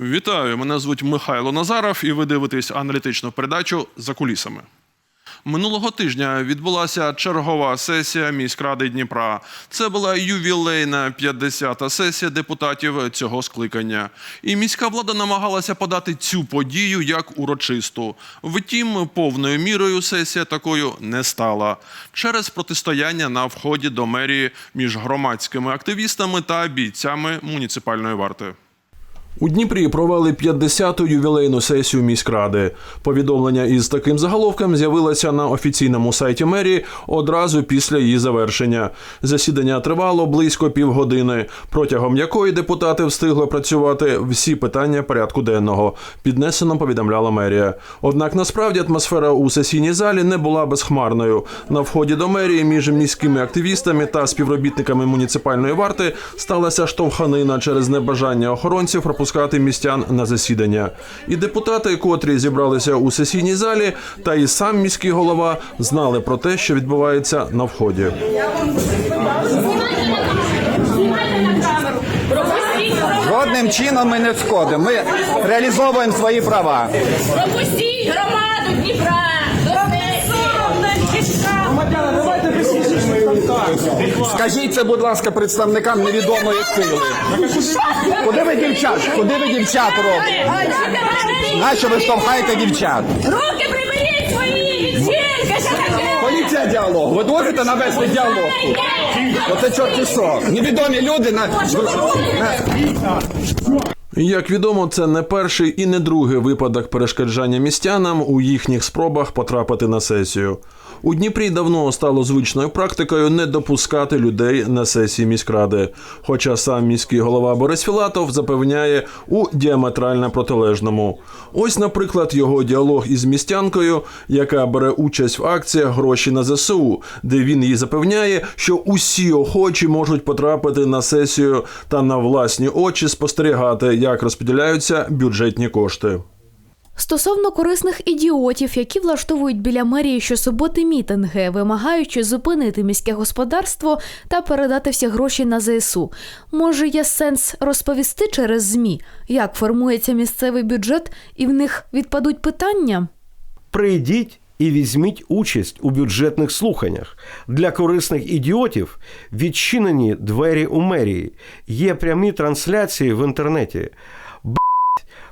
Вітаю! Мене звуть Михайло Назаров, і ви дивитесь аналітичну передачу за кулісами. Минулого тижня відбулася чергова сесія міськради Дніпра. Це була ювілейна 50-та сесія депутатів цього скликання. І міська влада намагалася подати цю подію як урочисту. Втім, повною мірою сесія такою не стала через протистояння на вході до мерії між громадськими активістами та бійцями муніципальної варти. У Дніпрі провели 50-ту ювілейну сесію міськради. Повідомлення із таким заголовком з'явилося на офіційному сайті мерії одразу після її завершення. Засідання тривало близько півгодини, протягом якої депутати встигли працювати всі питання порядку денного. Піднесено повідомляла мерія. Однак насправді атмосфера у сесійній залі не була безхмарною. На вході до мерії між міськими активістами та співробітниками муніципальної варти сталася штовханина через небажання охоронців пропускати містян на засідання. І депутати, котрі зібралися у сесійній залі, та і сам міський голова знали про те, що відбувається на вході. Жодним чином ми не сходимо. Ми реалізовуємо свої права. Пропустіть громаду Дніпра. До сесії. Скажіть це, будь ласка, представникам невідомої сили. Куди ви дівчат? Куди ви дівчат робите? Нащо ви штовхаєте дівчат? Руки приберіть свої жінки. Що таке? Поліція діалог. Ви можете навести діалог тут? Оце чорті що. Невідомі люди на... на... Як відомо, це не перший і не другий випадок перешкоджання містянам у їхніх спробах потрапити на сесію. У Дніпрі давно стало звичною практикою не допускати людей на сесії міськради. Хоча сам міський голова Борис Філатов запевняє у діаметрально протилежному. Ось, наприклад, його діалог із містянкою, яка бере участь в акціях гроші на ЗСУ, де він їй запевняє, що усі охочі можуть потрапити на сесію та на власні очі спостерігати, як розподіляються бюджетні кошти. Стосовно корисних ідіотів, які влаштовують біля мерії щосуботи мітинги, вимагаючи зупинити міське господарство та передати всі гроші на ЗСУ, може є сенс розповісти через ЗМІ, як формується місцевий бюджет, і в них відпадуть питання? Прийдіть і візьміть участь у бюджетних слуханнях. Для корисних ідіотів відчинені двері у мерії. Є прямі трансляції в інтернеті.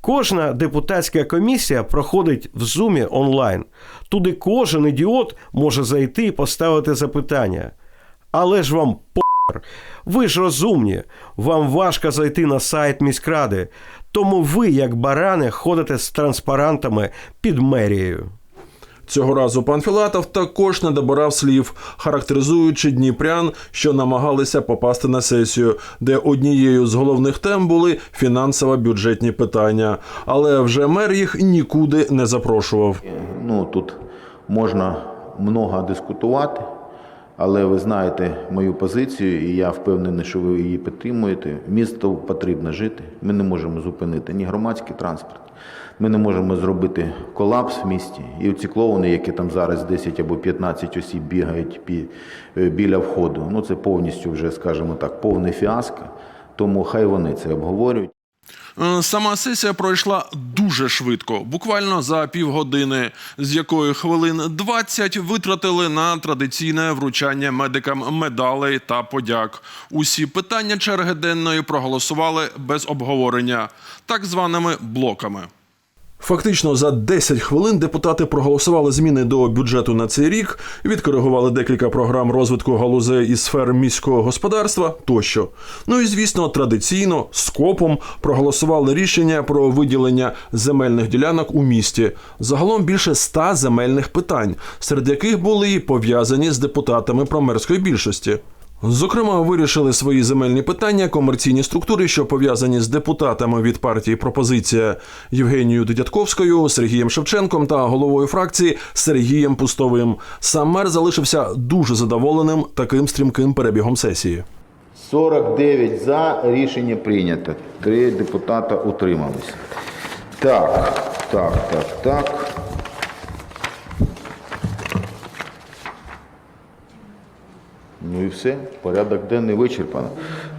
Кожна депутатська комісія проходить в зумі онлайн. Туди кожен ідіот може зайти і поставити запитання. Але ж вам похер. Ви ж розумні, вам важко зайти на сайт міськради, тому ви, як барани, ходите з транспарантами під мерією. Цього разу пан Філатов також не добирав слів, характеризуючи дніпрян, що намагалися попасти на сесію, де однією з головних тем були фінансово-бюджетні питання. Але вже мер їх нікуди не запрошував. Ну тут можна много дискутувати, але ви знаєте мою позицію, і я впевнений, що ви її підтримуєте. Місту потрібно жити. Ми не можемо зупинити ні громадський транспорт. Ми не можемо зробити колапс в місті. І ці клоуни, які там зараз 10 або 15 осіб бігають е, біля входу, ну це повністю вже, скажімо так, повне фіаско. Тому хай вони це обговорюють. Е, Сама сесія пройшла дуже швидко, буквально за півгодини, з якої хвилин 20 витратили на традиційне вручання медикам медалей та подяк. Усі питання черги денної проголосували без обговорення, так званими блоками. Фактично за 10 хвилин депутати проголосували зміни до бюджету на цей рік, відкоригували декілька програм розвитку галузей і сфер міського господарства тощо. Ну і звісно, традиційно скопом проголосували рішення про виділення земельних ділянок у місті. Загалом більше 100 земельних питань, серед яких були і пов'язані з депутатами промерської більшості. Зокрема, вирішили свої земельні питання комерційні структури, що пов'язані з депутатами від партії Пропозиція Євгенією Дедятковською, Сергієм Шевченком та головою фракції Сергієм Пустовим. Сам мер залишився дуже задоволеним таким стрімким перебігом сесії. 49 за рішення прийнято. Три депутата утрималися. Так, так, так, так. І все. Порядок денний вичерпано.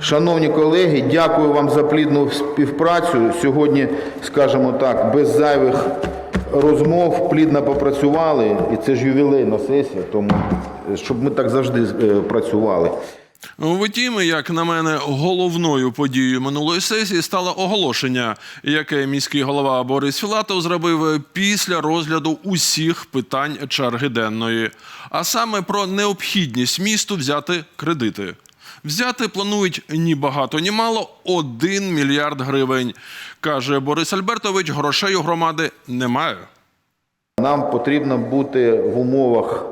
Шановні колеги, дякую вам за плідну співпрацю. Сьогодні, скажімо так, без зайвих розмов плідно попрацювали. І це ж ювілейна сесія, тому е, щоб ми так завжди е, працювали. Втім, як на мене, головною подією минулої сесії стало оголошення, яке міський голова Борис Філатов зробив після розгляду усіх питань черги денної, а саме про необхідність місту взяти кредити. Взяти планують ні багато, ні мало 1 мільярд гривень. Каже Борис Альбертович, грошей у громади немає. Нам потрібно бути в умовах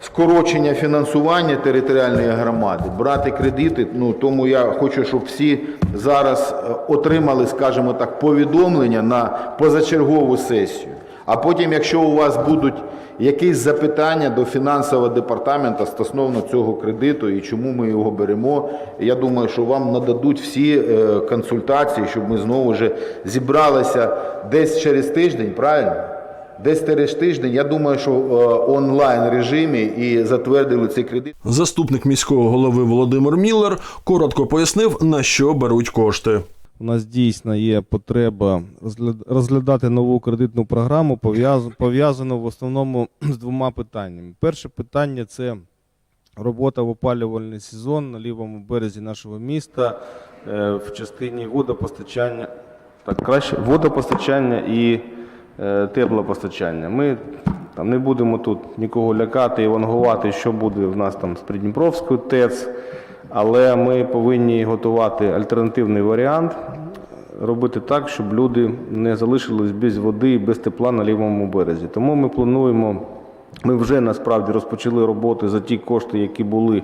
скорочення фінансування територіальної громади, брати кредити. Ну тому я хочу, щоб всі зараз е, отримали, скажімо так, повідомлення на позачергову сесію. А потім, якщо у вас будуть якісь запитання до фінансового департаменту стосовно цього кредиту і чому ми його беремо, я думаю, що вам нададуть всі е, консультації, щоб ми знову вже зібралися десь через тиждень, правильно? Десь через тиждень, я думаю, що в онлайн режимі і затвердили цей кредит. Заступник міського голови Володимир Міллер коротко пояснив, на що беруть кошти. У нас дійсно є потреба розглядати нову кредитну програму, пов'язану в основному з двома питаннями. Перше питання це робота в опалювальний сезон на лівому березі нашого міста е, в частині водопостачання, так краще водопостачання і е, теплопостачання. Ми там не будемо тут нікого лякати і вангувати, що буде в нас там з Придніпровською ТЕЦ. Але ми повинні готувати альтернативний варіант, робити так, щоб люди не залишились без води і без тепла на лівому березі. Тому ми плануємо, ми вже насправді розпочали роботи за ті кошти, які були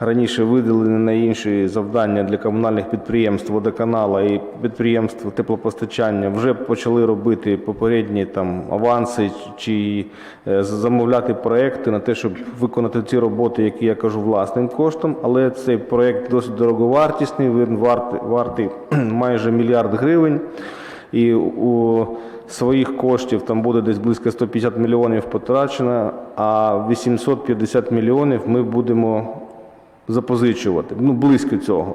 раніше виділені на інші завдання для комунальних підприємств, водоканала і підприємств теплопостачання. Вже почали робити попередні там аванси чи е, замовляти проекти на те, щоб виконати ці роботи, які я кажу, власним коштом. Але цей проект досить дороговартісний, він вартий, вартий майже мільярд гривень. І у своїх коштів там буде десь близько 150 мільйонів потрачено, а 850 мільйонів ми будемо запозичувати. Ну, близько цього.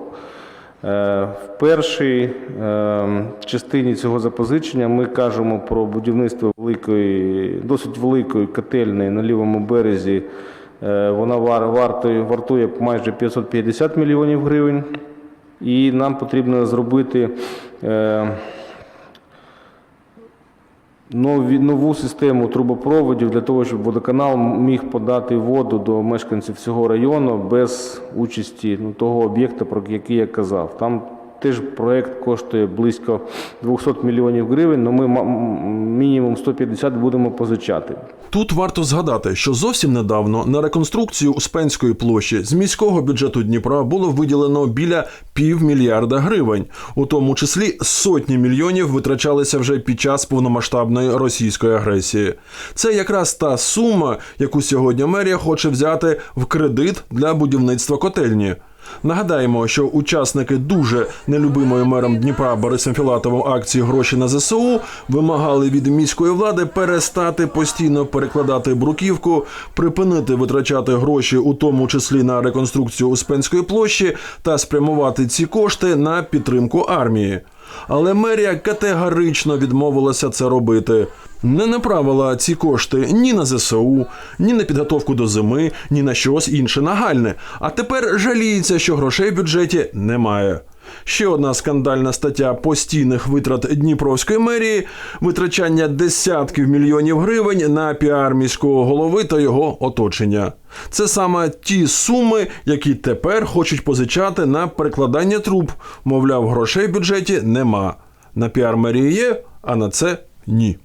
Е, В першій е, частині цього запозичення ми кажемо про будівництво великої, досить великої котельної на лівому березі. Е, Вона вар- вартує, вартує майже 550 мільйонів гривень. І нам потрібно зробити нові, нову систему трубопроводів для того, щоб водоканал міг подати воду до мешканців всього району без участі ну, того об'єкта, про який я казав. Там теж проект коштує близько 200 мільйонів гривень, але ми ма- м- мінімум 150 будемо позичати. Тут варто згадати, що зовсім недавно на реконструкцію Успенської площі з міського бюджету Дніпра було виділено біля півмільярда гривень, у тому числі сотні мільйонів витрачалися вже під час повномасштабної російської агресії. Це якраз та сума, яку сьогодні мерія хоче взяти в кредит для будівництва котельні. Нагадаємо, що учасники дуже нелюбимої мером Дніпра Борисом Філатовим акції гроші на ЗСУ вимагали від міської влади перестати постійно перекладати бруківку, припинити витрачати гроші, у тому числі на реконструкцію Успенської площі, та спрямувати ці кошти на підтримку армії. Але мерія категорично відмовилася це робити. Не направила ці кошти ні на ЗСУ, ні на підготовку до зими, ні на щось інше нагальне. А тепер жаліється, що грошей в бюджеті немає. Ще одна скандальна стаття постійних витрат Дніпровської мерії витрачання десятків мільйонів гривень на піар міського голови та його оточення. Це саме ті суми, які тепер хочуть позичати на перекладання труб. Мовляв, грошей в бюджеті нема. На піар мерії є, а на це ні.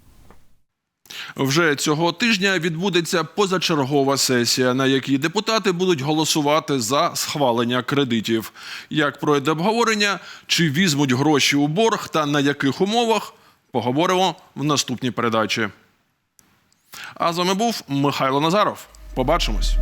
Вже цього тижня відбудеться позачергова сесія, на якій депутати будуть голосувати за схвалення кредитів. Як пройде обговорення, чи візьмуть гроші у борг та на яких умовах, поговоримо в наступній передачі. А з вами був Михайло Назаров. Побачимось.